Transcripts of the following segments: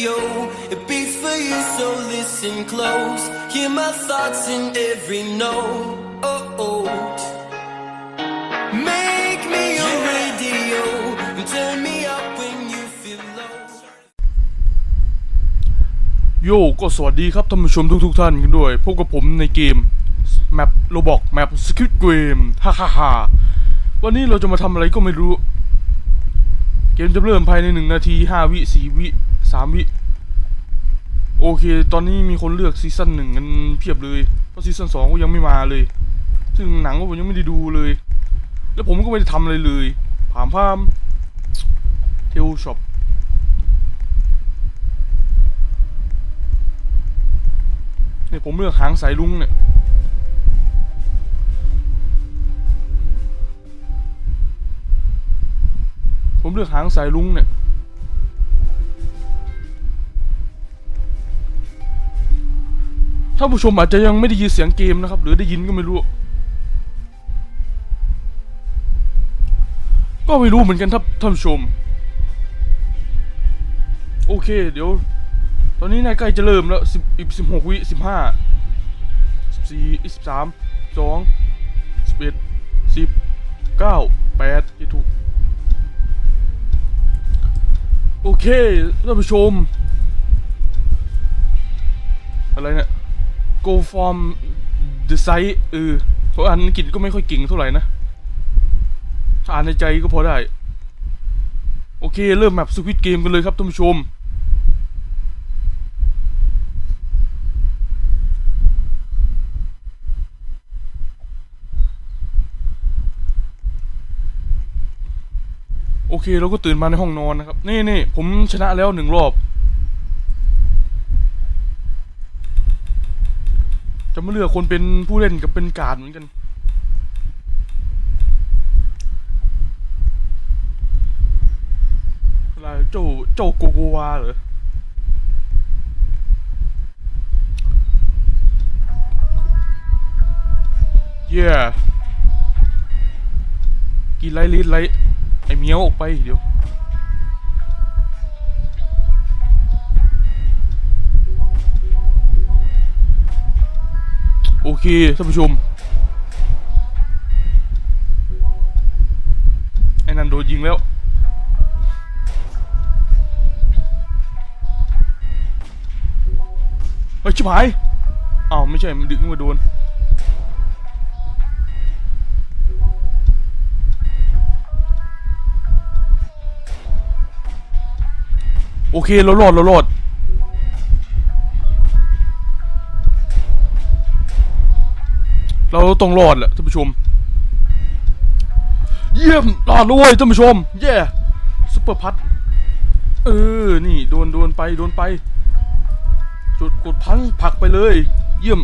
radio. It beats for you, so listen close. Hear my thoughts in every note. Oh, oh. Make me your radio and turn me up when you feel low. โยก็สวัสดีครับท่านผู้ชมทุกทุกๆท่านกันด้วย พบกับผมในเกมแมปโรบอกแมปสคริปต์เกมฮ่าฮ่าฮ่าวันนี้เราจะมาทำอะไรก็ไม่รู้ เกมจะเริ่มภายในหนึ่งนาทีห้าวิสี่วิ สามวิโอเค ตอนนี้มีคนเลือกซีซั่นหนึ่งกันเพียบเลย เพราะซีซั่นสองก็ยังไม่มาเลย ซึ่งหนังก็ผมยังไม่ได้ดูเลย แล้วผมก็ไม่ได้ทำอะไรเลยผามพามเทลช็อปเนี่ยผมเลือกหางสายลุงเนี่ยผมเลือกหางสายลุงเนี่ย ท่านผู้ชมอาจจะยังไม่ได้ยินเสียงเกมนะครับ หรือได้ยินก็ไม่รู้ ก็ไม่รู้เหมือนกันครับท่านผู้ชม โอเค เดี๋ยว ตอนนี้นายใกล้จะเริ่มแล้วสิบอีกสิบหกวิสิบห้าสิบสี่สิบสามสองสิบเอ็ดสิบเก้าแปดที่ถูกโอเคท่านผู้ชม อะไรเนี่ย go from the site เออเพราะอ่านอังกฤษก็ไม่ค่อยเก่งเท่าไหร่นะ ถ้าอ่านในใจก็พอได้ โอเค เริ่มแมปสวิตเกมกันเลยครับท่านผู้ชมโอเคเราก็ตื่นมาในห้องนอนนะครับ นี่นี่ผมชนะแล้วหนึ่งรอบ จะมาเลือกคนเป็นผู้เล่นกับเป็นการดเหมือนกัน อะไรเจ้าเจ้าโกโกวาเหรอเย่กินไรลิดไรไอเมียวออกไปเดี๋ยว เคท่านผู้ชมไอ้นั่นโดนยิงแล้วเฮ้ยชิบหายอ้าวไม่ใช่มันดึงมาโดนโอเคเรารอดเรารอด เราต้องรอดแหละท่านผู้ชม เยี่ยมรอดด้วยท่านผู้ชม เย่ซุปเปอร์พัดเออ นี่โดนโดนไปโดนไป จุดกดพังผักไปเลย เยี่ยม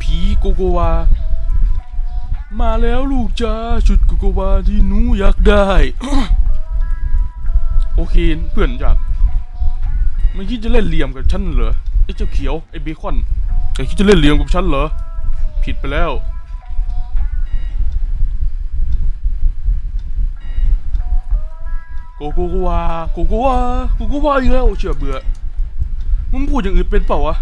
ผีโกโกวา มาแล้วลูกจ้าชุดโกโกวาที่หนูอยากได้ โอเค เพื่อนอยากไม่คิดจะเล่นเหลี่ยมกับฉันเหรอไอ้เจ้าเขียวไอ้เบคอนแกคิดจะเล่นเหลี่ยมกับฉันเหรอ ผิดไปแล้ว โกโกวาโกโกวาโกโกวาอีกแล้วเชื่อเบื่อมึงพูดอย่างอื่นเป็นเปล่าวะ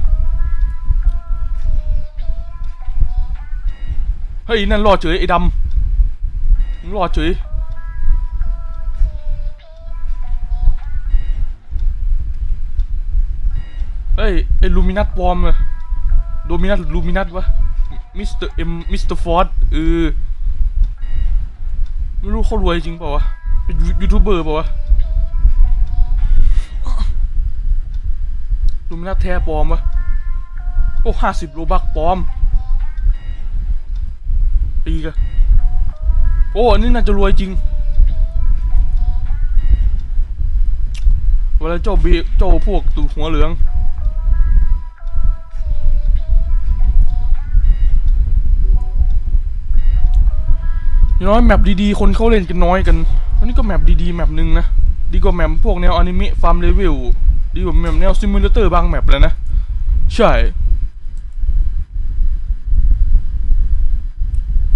เฮ้ยนั่นรอเฉยไอ้ดำมึงรอเฉย ไอ้ลูมินัสปลอมอะโดมินัสลูมินัสวะ มิสเตอร์เอ็ม มิสเตอร์ฟอร์ดเออ ไม่รู้เขารวยจริงเปล่าวะ เป็นยูยูทูบเบอร์เปล่าวะลูมินัสแท้ปลอมวะ โอ้ห้าสิบโลบักปลอมปีกะโอ้อันนี้น่าจะรวยจริงเวลาเจ้าเบเจ้าพวกตูหัวเหลือง น้อยแมปดีๆ คนเข้าเล่นกันน้อยกันอันนี้ก็แมปดีๆ แมปหนึ่งนะ ดีกว่าแมปพวกแนวอนิเมะฟาร์มเลเวล ดีกว่าแมปแนวซิมูเลเตอร์บางแมปแล้วนะ ใช่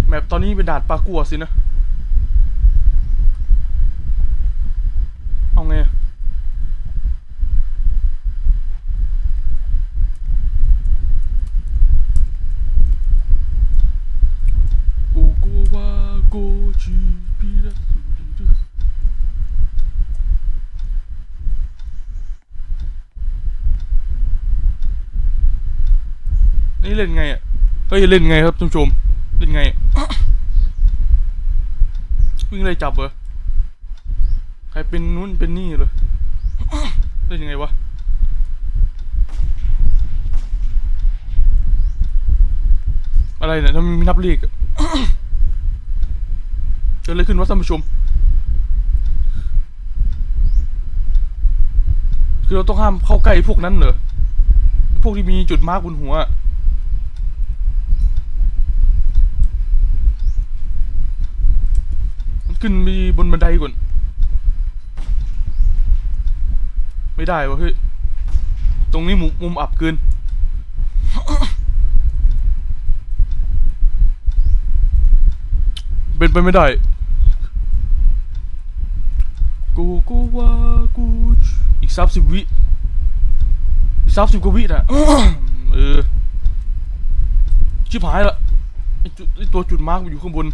แมปตอนนี้เป็นดาดปลากัวสินะ เอาไง เล่นไงอะเฮ้ยเล่นไงครับท่านผู้ชมเล่นไงวิ่งไล่จับเหรอใครเป็นนู้นเป็นนี่เหรอเล่นยังไงวะอะไรเนี่ยทำไมไมีนับเลขอะเกิดอะไรขึ้นวะท่านผู้ชม คือเราต้องห้ามเข้าใกล้พวกนั้นเหรอ พวกที่มีจุดมาร์กบนหัวอะมัน ขึ้นไปบนบันไดก่อน ไม่ได้วะเฮ้ยตรงนี้มุมมุมอับเกินเป็นไปไม่ได้ กูกูว่ากู อีกสามสิบวิ อีกสามสิบกว่าวินะเออ ชิบหายละไอจุดไอตัวจุดมาร์กมันอยู่ข้างบน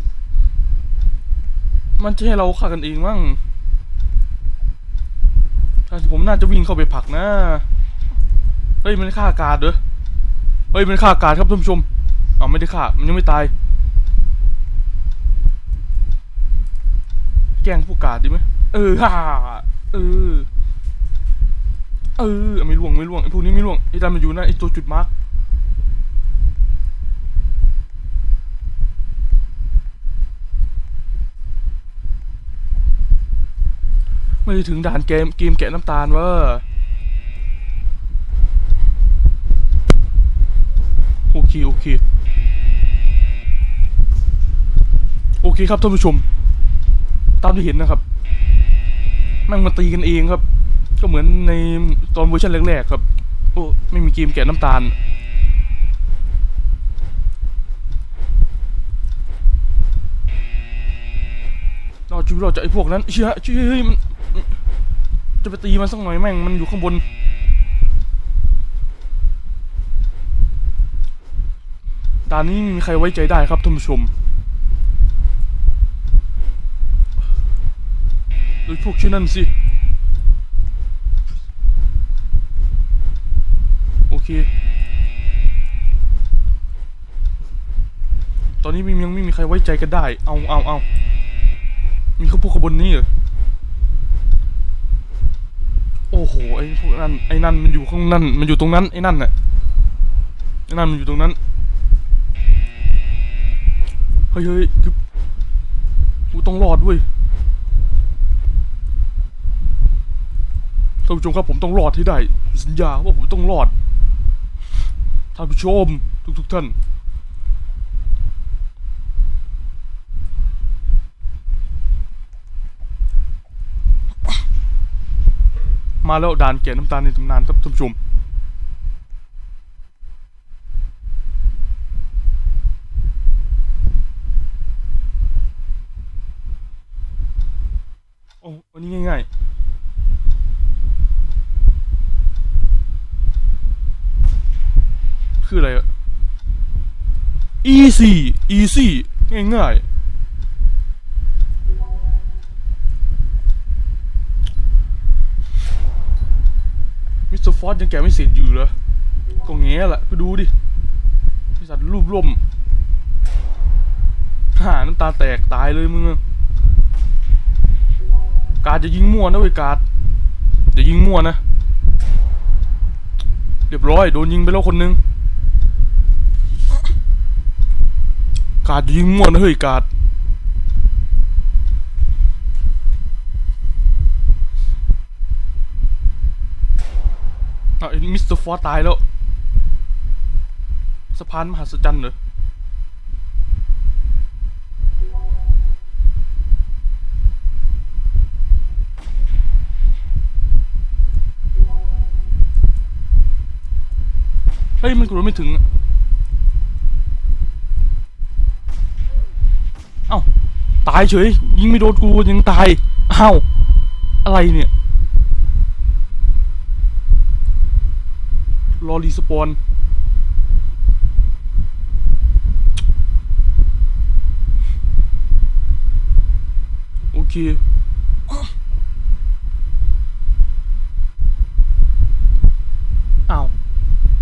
มันจะให้เราฆ่ากันเองมั้งผมน่าจะวิ่งเข้าไปผลักนะ เฮ้ยมันฆ่าอากาศเหรอ เฮ้ยมันฆ่าอากาศครับท่านผู้ชมอ๋อไม่ได้ฆ่ามันยังไม่ตาย แกล้งผู้กาดดีไหมเออฮ่าเออ เออไม่ล่วงไม่ล่วงไอ้พวกนี้ไม่ล่วงไอ้ดำมันอยู่นะไอ้ตัวจุดมาร์ก ไม่ถึงด่านเกมเกมแกะน้ำตาลเวะโอเคโอเคโอเคครับท่านผู้ชม ตามที่เห็นนะครับ แม่งมาตีกันเองครับ ก็เหมือนในตอนเวอร์ชันแรกๆครับ โอ้ไม่มีเกมแกะน้ำตาลเราชีวิตเราจะไอ้พวกนั้นเชื่อเชื่อเฮ้ยมัน จะไปตีมันสักหน่อยแม่งมันอยู่ข้างบน ด่านนี้ไม่มีใครไว้ใจได้ครับท่านผู้ชมไอ้พวกชื่อนั่นสิ โอเค ตอนนี้มันยังไม่มีใครไว้ใจกันได้ เอาเอาเอามีเขาพวกขบวนนี้เหรอ โอ้โหไอ้พวกนั้นไอ้นั่นมันอยู่ข้างนั่นมันอยู่ตรงนั้นไอ้นั่นน่ะไอ้นั่นมันอยู่ตรงนั้นเฮ้ยเฮ้ยคือกูต้องรอดเว้ยท่านผู้ชมครับผมต้องรอดให้ได้สัญญาว่าผมต้องรอดท่านผู้ชมทุกทุกๆท่าน มาแล้วด่านแก่น้ำตาลในตำนานครับท่านผู้ชมโอ้อันนี้ง่ายๆ คืออะไรอะ easy easy ง่ายๆมิสเต อร์ฟอสยังแกะไม่เสร็จอยู่เหรอก็แง่แหละก็ดูดิไอ้สัตว์รูปล่มห่าน้ำตาแตกตายเลยมึงการดจะยิงมั่วนะเว้ยกาดจะยิงมั่วนะ เรียบร้อยโดนยิงไปแล้วคนนึงการดยิงมั่วนะเฮ้ยกาดอะไอ้ มิสเตอร์ฟอร์ตายแล้ว สะพานมหัศจรรย์เหรอเฮ้ยมันกระโดดไม่ถึงอะเอ้า ตายเฉย ยิงไม่โดนกูยังตาย เอ้า อะไรเนี่ย อรีสปอนเคอ้าว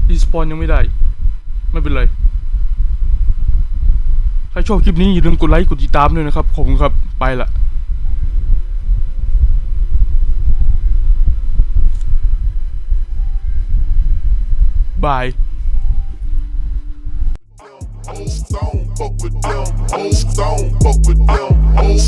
รีสปอนยังไม่ได้ ไม่เป็นไร ใครชอบคลิปนี้อย่าลืมกดไลค์ กดติดตามด้วยนะครับ ขอบคุณครับ ไปละ Bye. Old stone, fuck with them. Old stone, fuck with them. Old